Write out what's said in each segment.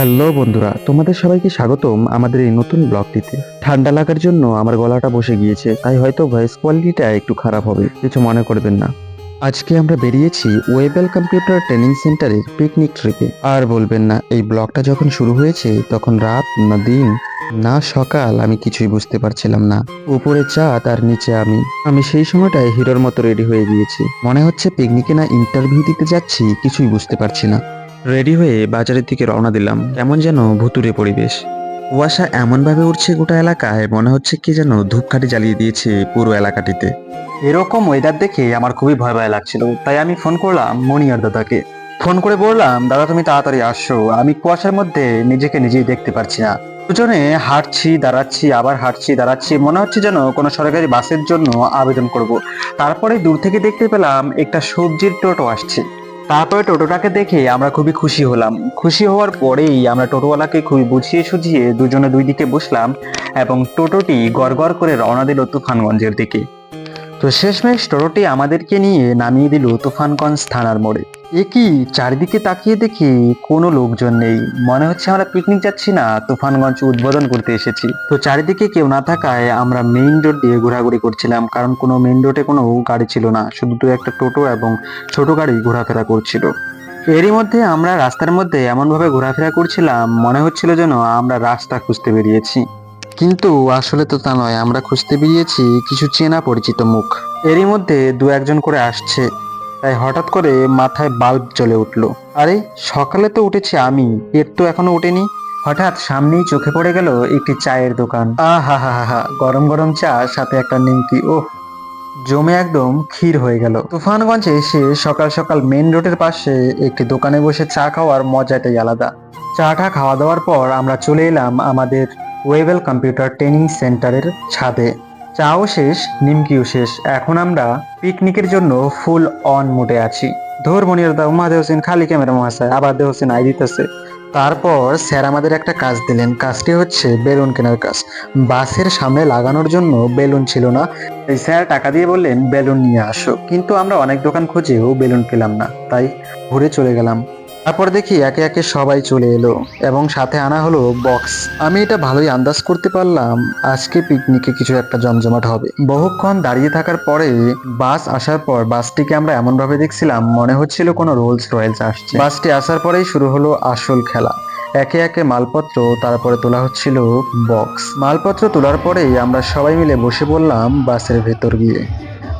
Hello বন্ধুরা, তোমাদের সবাইকে স্বাগতম আমাদের এই নতুন ব্লগটিতে। ঠান্ডা লাগার জন্য আমার গলাটা বসে গিয়েছে, তাই হয়তো ভয়েস কোয়ালিটিটা একটু খারাপ হবে, কিছু মনে করবেন না। আজকে আমরা বেরিয়েছি ওয়েবেল কম্পিউটার ট্রেনিং সেন্টারের পিকনিক ট্রিপে আর বলবেন না, এই ব্লগটা যখন শুরু হয়েছে, তখন রাত না দিন, না সকাল আমি কিছুই বুঝতে পারছিলাম না। উপরে চাঁদ আর নিচে আমি। আমি সেই সময়টায় হিরোর মতো রেডি হয়ে গিয়েছি। মনে হচ্ছে পিকনিকে না ইন্টারভিউ দিতে যাচ্ছি, কিছুই বুঝতে পারছি না। রেডি হয়ে বাজারের দিকে রওনা দিলাম। কেমন যেন ভুতুরে পরিবেশ। কুয়াশা এমনভাবে উঠছে গোটা এলাকায়, মনে হচ্ছে কি যেন ধূপকাঠি জ্বালিয়ে দিয়েছে পুরো এলাকাটিতে। এরকম ওয়েদার দেখে আমার খুবই ভয় ভয় লাগছিল, তাই আমি ফোন করলাম মনিয়ার দাদাকে। ফোন করে বললাম, দাদা, তুমি তাড়াতাড়ি আসো আমি কুয়াশার মধ্যে নিজেকে নিজেই দেখতে পারছি না। দুজনে হাঁটছি, দাঁড়াচ্ছি, আবার হাঁটছি, দাঁড়াচ্ছি। মনে হচ্ছে যেন কোনো সরকারি বাসের জন্য আবেদন করব। তারপরে দূর থেকে দেখতে পেলাম একটা সবজির টোটো আসছে। তারপরে টোটোটাকে দেখে আমরা খুবই খুশি হলাম। খুশি হওয়ার পরেই আমরা টোটোওয়ালাকে খুবই বুঝিয়ে সুঝিয়ে দুজনে দুই দিকে বসলাম এবং টোটোটি গড় করে রওনা দিল তুফানগঞ্জের দিকে। তো শেষমেশ টোটোটি আমাদেরকে নিয়ে নামিয়ে দিল তুফানগঞ্জ থানার মোড়ে। এ কি চারিদিকে তাকিয়ে দেখি কোনো লোকজন নেই। মনে হচ্ছে আমরা পিকনিক যাচ্ছি না, তুফানগঞ্জ উদ্বোধন করতে এসেছি। তো চারিদিকে কেউ না থাকায় আমরা মেইন রোড দিয়ে ঘোরাঘুরি করছিলাম, কারণ কোনো মেইন রোডে কোনো গাড়ি ছিল না। শুধু দু একটা টোটো এবং ছোট গাড়ি ঘোরাফেরা করছিল। এরই মধ্যে আমরা রাস্তার মধ্যে এমনভাবে ঘোরাফেরা করছিলাম, মনে হচ্ছিল যেন আমরা রাস্তা খুঁজতে বেরিয়েছি। কিন্তু আসলে তো তা নয়, আমরা খুঁজতে বেরিয়েছি কিছু চেনা পরিচিত মুখ। এরই মধ্যে দু একজন করে আসছে, তাই হঠাৎ করে মাথায় বাল্ব জ্বলে উঠল। আরে, সকালে তো উঠেছি আমি পেট তো এখনও ওঠেনি। হঠাৎ সামনেই চোখে পড়ে গেল একটি চায়ের দোকান। আহা হা হা হা, গরম গরম চা, সাথে একটা নিমকি, ওহ। জমে একদম ক্ষীর হয়ে গেল। তুফানগঞ্জে এসে সকাল সকাল মেন রোডের পাশে একটি দোকানে বসে চা খাওয়ার মজাটাই আলাদা। চাটা খাওয়া দাওয়ার পর আমরা চলে এলাম আমাদের ওয়েবেল কম্পিউটার ট্রেনিং সেন্টারের ছাদে। চাও শেষ, নিমকিও শেষ। এখন আমরা পিকনিকের জন্য ফুল অন মোডে আছি। ধর মনির দা উমা হোসেন, খালি ক্যামেরা মহাশয়, আবার দে হোসেন আই দিতেছে। তারপর স্যার আমাদের একটা কাজ দিলেন। কাজটি হচ্ছে বেলুন কেনার কাজ। বাসের সামনে লাগানোর জন্য বেলুন ছিল না। এই স্যার টাকা দিয়ে বললেন, বেলুন নিয়ে আসো। কিন্তু আমরা অনেক দোকান খুঁজেও বেলুন পেলাম না। তাই ঘুরে চলে গেলাম। তারপর দেখি একে একে সবাই চলে এলো এবং সাথে আনা হলো বক্স। আমি এটা ভালোই আন্দাজ করতে পারলাম, আজকে পিকনিকে কিছু একটা জমজমাট হবে। বহুক্ষণ দাঁড়িয়ে থাকার পরে বাস আসার পর বাসটিকে আমরা এমন ভাবে দেখছিলাম, মনে হচ্ছিল কোনো রোলস রয়েলস আসছে। বাসটি আসার পরেই শুরু হলো আসল খেলা। একে একে মালপত্র, তারপরে তোলা হচ্ছিল বক্স। মালপত্র তোলার পরেই আমরা সবাই মিলে বসে পড়লাম বাসের ভেতর গিয়ে।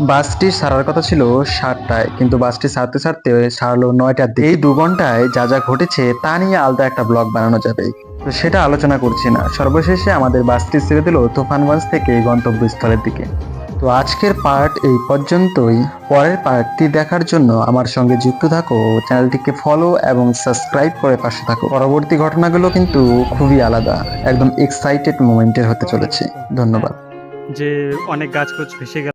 বাসটি সারার কথা ছিল সাতটায়, কিন্তু বাসটি সারতে সারতে ছাড়লো নয়টার দিকে। এই দু ঘন্টায় যা যা ঘটেছে তা নিয়ে আলাদা একটা ব্লগ বানানো যাবে। তো সেটা আলোচনা করছি না। সর্বশেষে আমাদের বাসটি ছেড়ে দিল তুফানগঞ্জ থেকে গন্তব্যস্থলের দিকে। তো আজকের পার্ট এই পর্যন্তই। পরের পার্টটি দেখার জন্য আমার সঙ্গে যুক্ত থাকো, চ্যানেলটিকে ফলো এবং সাবস্ক্রাইব করে পাশে থাকো। পরবর্তী ঘটনাগুলো কিন্তু খুবই আলাদা, একদম এক্সাইটেড মোমেন্টের হতে চলেছে। ধন্যবাদ। যে অনেক গাছ ভেসে গেল।